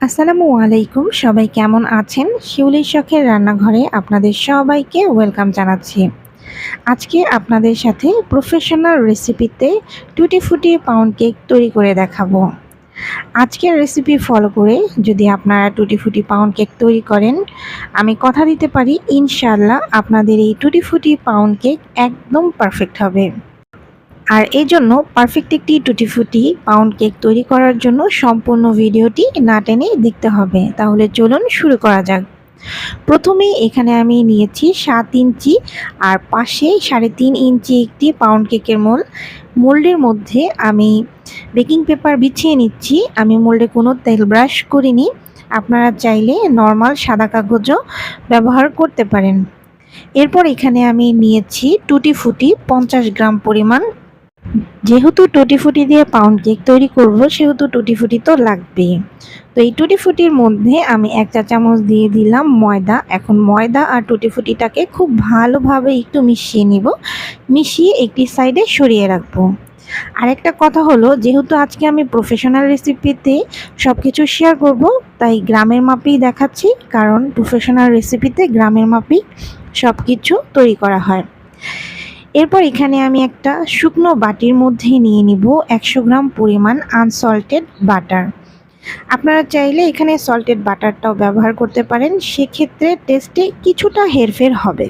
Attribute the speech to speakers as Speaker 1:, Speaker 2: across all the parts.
Speaker 1: আসসালামু আলাইকুম, সবাই কেমন আছেন? শিউলির শখের রান্নাঘরে আপনাদের সবাইকে ওয়েলকাম জানাচ্ছি। আজকে আপনাদের সাথে প্রফেশনাল রেসিপিতে টুটি ফুটি পাউন্ড কেক তৈরি করে দেখাবো। আজকের রেসিপি ফলো করে যদি আপনারা টুটি ফুটি পাউন্ড কেক তৈরি করেন, আমি কথা দিতে পারি ইনশাল্লাহ আপনাদের এই টুটি ফুটি পাউন্ড কেক একদম পারফেক্ট হবে। আর এই জন্য পারফেক্ট একটি টুটি ফুটি পাউন্ড কেক তৈরি করার জন্য সম্পূর্ণ ভিডিওটি না টেনে দেখতে হবে। তাহলে চলুন শুরু করা যাক। প্রথমে এখানে আমি নিয়েছি সাত ইঞ্চি আর পাশে সাড়ে তিন ইঞ্চি একটি পাউন্ড কেকের মোল মোল্ডের মধ্যে আমি বেকিং পেপার বিছিয়ে নিচ্ছি। আমি মোল্ডে কোনো তেল ব্রাশ করিনি। আপনারা চাইলে নর্মাল সাদা কাগজও ব্যবহার করতে পারেন। এরপর এখানে আমি নিয়েছি টুটি ফুটি পঞ্চাশ গ্রাম পরিমাণ যেহেতু টুটি ফুটি দিয়ে পাউন্ড কেক তৈরি করব, সেহেতু টুটি ফুটি তো লাগবেই। তো এই টুটি ফুটির মধ্যে আমি এক চা চামচ দিয়ে দিলাম ময়দা। এখন ময়দা আর টুটি ফুটিটাকে খুব ভালোভাবে একটু মিশিয়ে নিব। মিশিয়ে একটি সাইডে সরিয়ে রাখব। আরেকটা কথা হলো, যেহেতু আজকে আমি প্রফেশনাল রেসিপিতে সব কিছু শেয়ার করব, তাই গ্রামের মাপেই দেখাচ্ছি, কারণ প্রফেশনাল রেসিপিতে গ্রামের মাপেই সব কিছু তৈরি করা হয়। এরপর এখানে আমি একটা শুকনো বাটির মধ্যে নিয়ে নিব একশো গ্রাম পরিমাণ আনসল্টেড বাটার। আপনারা চাইলে এখানে সল্টেড বাটারটাও ব্যবহার করতে পারেন, সেক্ষেত্রে টেস্টে কিছুটা হেরফের হবে।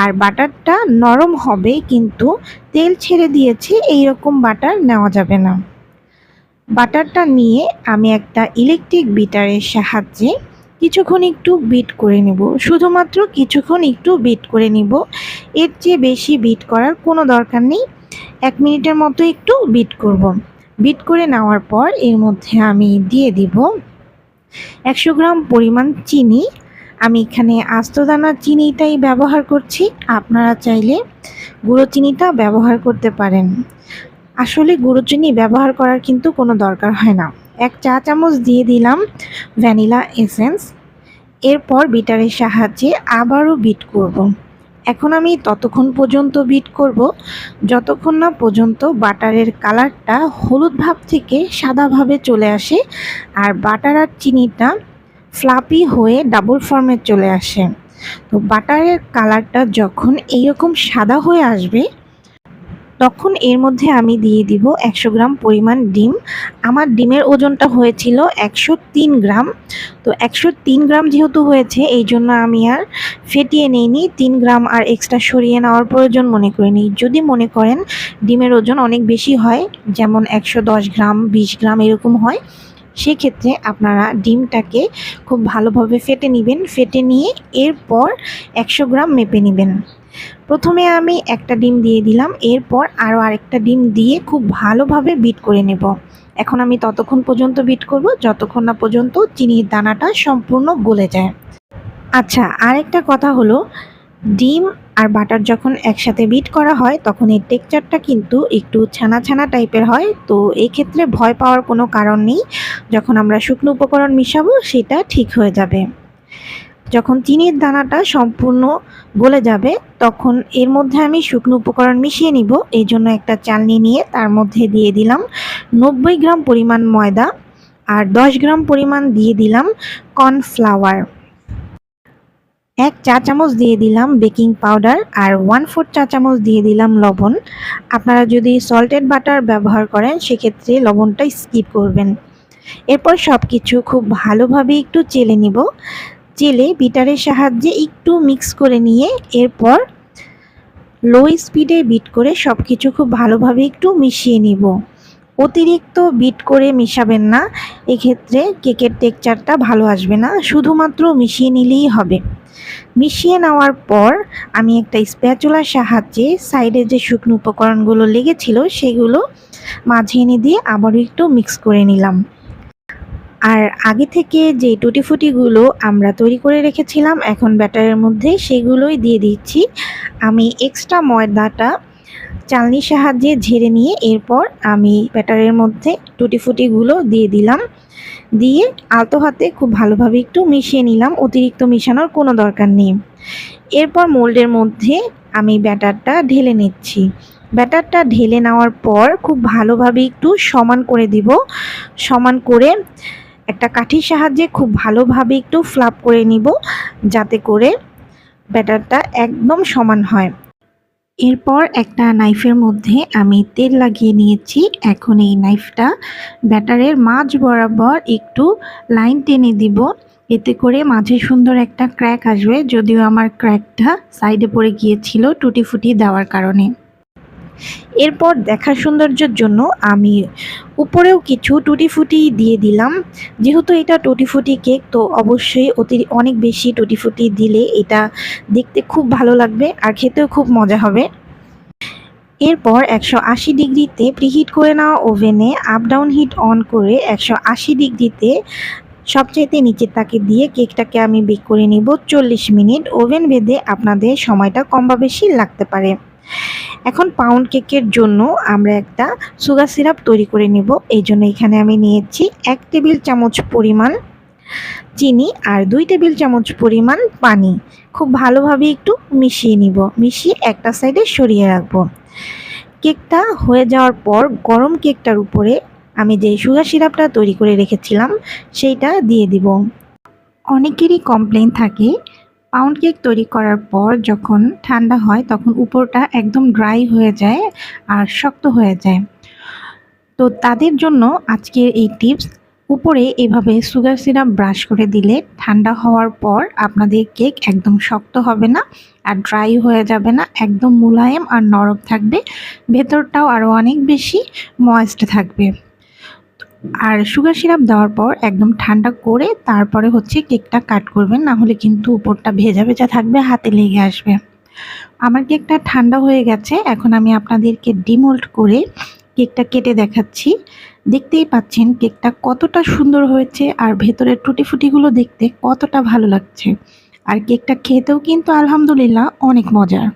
Speaker 1: আর বাটারটা নরম হবে, কিন্তু তেল ছেড়ে দিয়েছে এই রকম বাটার নেওয়া যাবে না। বাটারটা নিয়ে আমি একটা ইলেকট্রিক বিটারের সাহায্যে কিছুক্ষণ একটু বিট করে নেব। শুধুমাত্র কিছুক্ষণ একটু বিট করে নিব। এর চেয়ে বেশি বিট করার কোনো দরকার নেই। এক মিনিটের মতো একটু বিট করব। বিট করে নেওয়ার পর এর মধ্যে আমি দিয়ে দিব একশো গ্রাম পরিমাণ চিনি। আমি এখানে আস্তদানা চিনিটাই ব্যবহার করছি। আপনারা চাইলে গুঁড়ো চিনিটা ব্যবহার করতে পারেন। আসলে গুঁড়ো চিনি ব্যবহার করার কিন্তু কোনো দরকার হয় না। এক চা চামচ দিয়ে দিলাম ভ্যানিলা এসেন্স। এরপর বিটারের সাহায্যে আবারও বিট করব। এখন আমি ততক্ষণ পর্যন্ত বিট করব। যতক্ষণ না পর্যন্ত বাটারের কালারটা হলুদ ভাব থেকে সাদাভাবে চলে আসে আর বাটার আর চিনিটা ফ্লাপি হয়ে ডাবল ফর্মে চলে আসে। তো বাটারের কালারটা যখন এইরকম সাদা হয়ে আসবে তখন এর মধ্যে আমি দিয়ে দিব একশো গ্রাম পরিমাণ ডিম। আমার ডিমের ওজনটা হয়েছিল একশো তিন গ্রাম। তো একশো তিন গ্রাম যেহেতু হয়েছে, এই জন্য আমি আর ফেটিয়ে নিইনি। তিন গ্রাম আর এক্সট্রা সরিয়ে নেওয়ার প্রয়োজন মনে করিনি। যদি মনে করেন ডিমের ওজন অনেক বেশি হয়, যেমন একশো দশ গ্রাম, বিশ গ্রাম এরকম হয়, সেক্ষেত্রে আপনারা ডিমটাকে খুব ভালোভাবে ফেটে নেবেন। ফেটে নিয়ে এরপর একশো গ্রাম মেপে নেবেন। প্রথমে আমি একটা ডিম দিয়ে দিলাম, এরপর আরও আরেকটা ডিম দিয়ে খুব ভালোভাবে বিট করে নেব। এখন আমি ততক্ষণ পর্যন্ত বিট করব, যতক্ষণ না পর্যন্ত চিনির দানাটা সম্পূর্ণ গলে যায়। আচ্ছা আরেকটা কথা হলো, ডিম আর বাটার যখন একসাথে বিট করা হয়, তখন এর টেক্সচারটা কিন্তু একটু ছানা ছানা টাইপের হয়, তো এই ক্ষেত্রে ভয় পাওয়ার কোনো কারণ নেই। যখন আমরা শুকনো উপকরণ মিশাবো, সেটা ঠিক হয়ে যাবে। যখন চিনির দানাটা সম্পূর্ণ গলে যাবে, তখন এর মধ্যে আমি শুকনো উপকরণ মিশিয়ে নিব। এই জন্য একটা চালনি নিয়ে তার মধ্যে দিয়ে দিলাম নব্বই গ্রাম পরিমাণ ময়দা আর দশ গ্রাম পরিমাণ দিয়ে দিলাম কর্নফ্লাওয়ার। এক চা চামচ দিয়ে দিলাম বেকিং পাউডার আর ওয়ান ফোর চা চামচ দিয়ে দিলাম লবণ। আপনারা যদি সল্টেড বাটার ব্যবহার করেন, সেক্ষেত্রে লবণটা স্কিপ করবেন। এরপর সব কিছু খুব ভালোভাবে একটু চেলে নিব। চেলে বিটারের সাহায্যে একটু মিক্স করে নিয়ে এরপর লো স্পিডে বিট করে সব কিছু খুব ভালোভাবে একটু মিশিয়ে নিব। অতিরিক্ত বিট করে মিশাবেন না, এক্ষেত্রে কেকের টেক্সচারটা ভালো আসবে না, শুধুমাত্র মিশিয়ে নিলেই হবে। মিশিয়ে নেওয়ার পর আমি একটা স্প্যাচুলার সাহায্যে সাইডে যে শুকনো উপকরণগুলো লেগেছিল, সেগুলো মাঝে এনে দিয়ে আবারও একটু মিক্স করে নিলাম। আর আগে থেকে যে টুটি ফুটিগুলো আমরা তৈরি করে রেখেছিলাম, এখন ব্যাটারের মধ্যে সেগুলোই দিয়ে দিচ্ছি। আমি এক্সট্রা ময়দাটা চালনির সাহায্যে ঝেড়ে নিয়ে এরপর আমি ব্যাটারের মধ্যে টুটি ফুটিগুলো দিয়ে দিলাম। দিয়ে আলতো হাতে খুব ভালোভাবে একটু মিশিয়ে নিলাম, অতিরিক্ত মিশানোর কোনো দরকার নেই। এরপর মোল্ডের মধ্যে আমি ব্যাটারটা ঢেলে নিচ্ছি। ব্যাটারটা ঢেলে নেওয়ার পর খুব ভালোভাবে একটু সমান করে দিব। সমান করে একটা কাঠির সাহায্যে খুব ভালোভাবে একটু ফ্লাপ করে নিব, যাতে করে ব্যাটারটা একদম সমান হয়। এরপর একটা নাইফের মধ্যে আমি তেল লাগিয়ে নিয়েছি। এখন এই নাইফটা ব্যাটারের মাঝ বরাবর একটু লাইন টেনে দিব। এতে করে মাঝে সুন্দর একটা ক্র্যাক আসবে, যদিও আমার ক্র্যাকটা সাইডে পড়ে গিয়েছিল টুটি ফুটি দেওয়ার কারণে। এরপর দেখার সৌন্দর্যের জন্য আমি উপরেও কিছু টুটি ফুটি দিয়ে দিলাম। যেহেতু এটা টুটি ফুটি কেক, তো অবশ্যই অতি অনেক বেশি টুটি ফুটি দিলে এটা দেখতে খুব ভালো লাগবে আর খেতেও খুব মজা হবে। এরপর একশো আশি ডিগ্রিতে প্রিহিট করে নেওয়া ওভেনে আপ ডাউন হিট অন করে একশো আশি ডিগ্রিতে সবচাইতে নিচের তাকে দিয়ে কেকটাকে আমি বেক করে নিব চল্লিশ মিনিট। ওভেন বেঁধে আপনাদের সময়টা কম বা বেশি লাগতে পারে। এখন পাউন্ড কেকের জন্য আমরা একটা সুগার সিরাপ তৈরি করে নিব। এই জন্য এখানে আমি নিয়েছি এক টেবিল চামচ পরিমাণ চিনি আর দুই টেবিল চামচ পরিমাণ পানি। খুব ভালোভাবে একটু মিশিয়ে নিব। মিশিয়ে একটা সাইডে সরিয়ে রাখব। কেকটা হয়ে যাওয়ার পর গরম কেকটার উপরে আমি যে সুগার সিরাপটা তৈরি করে রেখেছিলাম, সেইটা দিয়ে দিব। অনেকেরই কমপ্লেন থাকে পাউন্ড কেক তৈরি করার পর যখন ঠান্ডা হয়, তখন উপরটা একদম ড্রাই হয়ে যায় আর শক্ত হয়ে যায়। তো তাদের জন্য আজকের এই টিপস উপরে এভাবে সুগার সিরাপ ব্রাশ করে দিলে ঠান্ডা হওয়ার পর আপনাদের কেক একদম শক্ত হবে না আর ড্রাই হয়ে যাবে না, একদম মুলায়েম আর নরম থাকবে। ভেতরটাও আরও অনেক বেশি ময়েস্ট থাকবে। আর সুগার সিরাপ দেওয়ার পর একদম ঠান্ডা করে তারপরে হচ্ছে কেকটা কাট করবেন, না হলে কিন্তু উপরটা ভেজা ভেজা থাকবে, হাতে লেগে আসবে। আমার কেকটা ঠান্ডা হয়ে গেছে, এখন আমি আপনাদেরকে ডিমোল্ড করে কেকটা কেটে দেখাচ্ছি। দেখতেই পাচ্ছেন কেকটা কতটা সুন্দর হয়েছে আর ভেতরের টুটি ফুটিগুলো দেখতে কতটা ভালো লাগছে। আর কেকটা খেতেও কিন্তু আলহামদুলিল্লাহ অনেক মজার।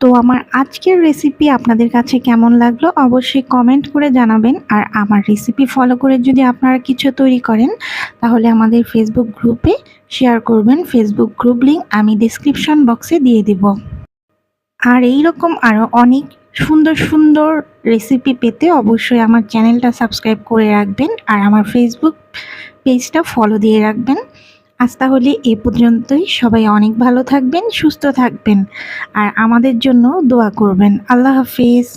Speaker 1: তো আমার আজকের রেসিপি আপনাদের কাছে কেমন লাগল অবশ্যই কমেন্ট করে জানাবেন। আর আমার রেসিপি ফলো করে যদি আপনারা কিছু তৈরি করেন, তাহলে আমাদের ফেসবুক গ্রুপে শেয়ার করবেন। ফেসবুক গ্রুপ লিঙ্ক আমি ডিসক্রিপশন বক্সে দিয়ে দিব। আর এই রকম আরও অনেক সুন্দর সুন্দর রেসিপি পেতে অবশ্যই আমার চ্যানেলটা সাবস্ক্রাইব করে রাখবেন। আর আমার ফেসবুক পেজটা ফলো দিয়ে রাখবেন। আজ তাহলে এ পর্যন্তই। সবাই অনেক ভালো থাকবেন, সুস্থ থাকবেন, আর আমাদের জন্য দোয়া করবেন। আল্লাহ হাফিজ।